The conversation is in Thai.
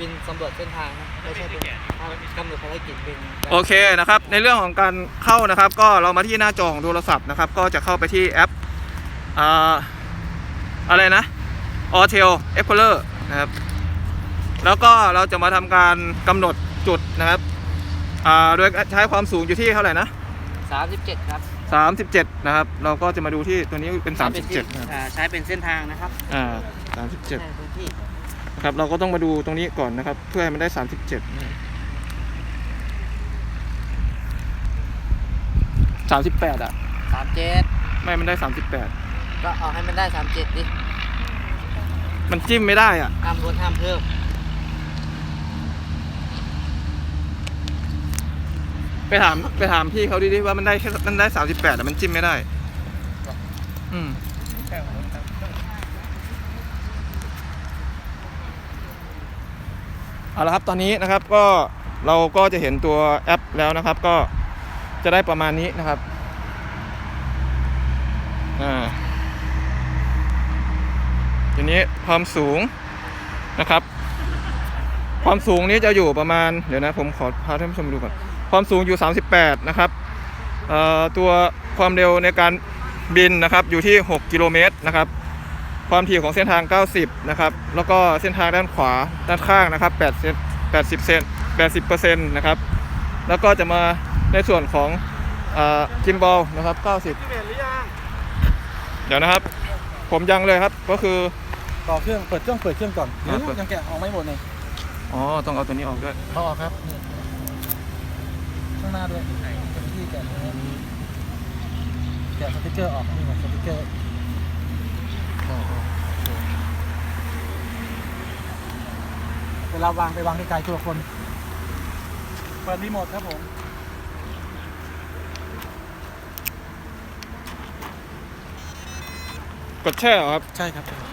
บินสำรวจเส้นทางนะไม่ใช่เป็นกำหนดภารกิจเป็นการโอเคนะครับในเรื่องของการเข้านะครับ ก็เรามาที่หน้าจอของโทรศัพท์นะครับ ก็จะเข้าไปที่แอปอ่าอะไรนะ a u t e l Explorer นะครับแล้วก็เราจะมาทำการกำหนดจุดนะครับอ่าโดยใช้ความสูงอยู่ที่เท่าไหร่นะสามสิบเจ็ดครับ 37 นะครับ เราก็จะมาดูที่ตัวนี้เป็นใช้ที่37นะครับอ่าใช้เป็นเส้นทางนะครับอ่าใช่37พื้นที่นะ ครับเราก็ต้องมาดูตรงนี้ก่อนนะครับ เพื่อให้มันได้ 37นะครับ38อะ สามเจ็ดไม่มันได้ 38 ก็เอาให้มันได้สามเจ็ดดิมันจิ้มไม่ได้อะ ห้ามลดห้ามเพิ่มไปถามไปถามพี่เขาดิว่ามันได้แค่มันได้ 38แต่มันจิ้มไม่ได้ อืมเเอาละครับตอนนี้นะครับก็เราก็จะเห็นตัวแอปแล้วนะครับ ก็จะได้ประมาณนี้นะครับอ่าทีนี้ความสูงนะครับ ความสูงนี้จะอยู่ประมาณเดี๋ยวนะผมขอพาท่านผู้ชมดูก่อนความสูงอยู่ 38 นะครับเอ่อตัวความเร็วในการบินนะครับอยู่ที่ 6 กิโลเมตรนะครับ ความถี่ของเส้นทาง 90 นะครับ แล้วก็เส้นทางด้านขวาด้านข้างนะครับ8เซน80เซน80เปอร์เซ็นต์นะครับ แล้วก็จะมาในส่วนของกิมบอลนะครับ 90 เดี๋ยวนะครับ ผมยังเลยครับ ก็คือต่อเครื่อง เปิดเครื่องเปิดเครื่องก่อนอ่าเปิดยังแกะออกไม่หมดเลยอ๋อ ต้องเอาตัวนี้ออกด้วยเขาออกครับนี่ข้างหน้าด้วยเป็นที่แกะนะครับแกะสติ๊กเกอร์ออกนี่หมดสติ๊กเกอร์ เวลาวางไปวางไกลๆตัวคน เปิดรีโมทครับผมกดแช่เหรอครับ ใช่ครับ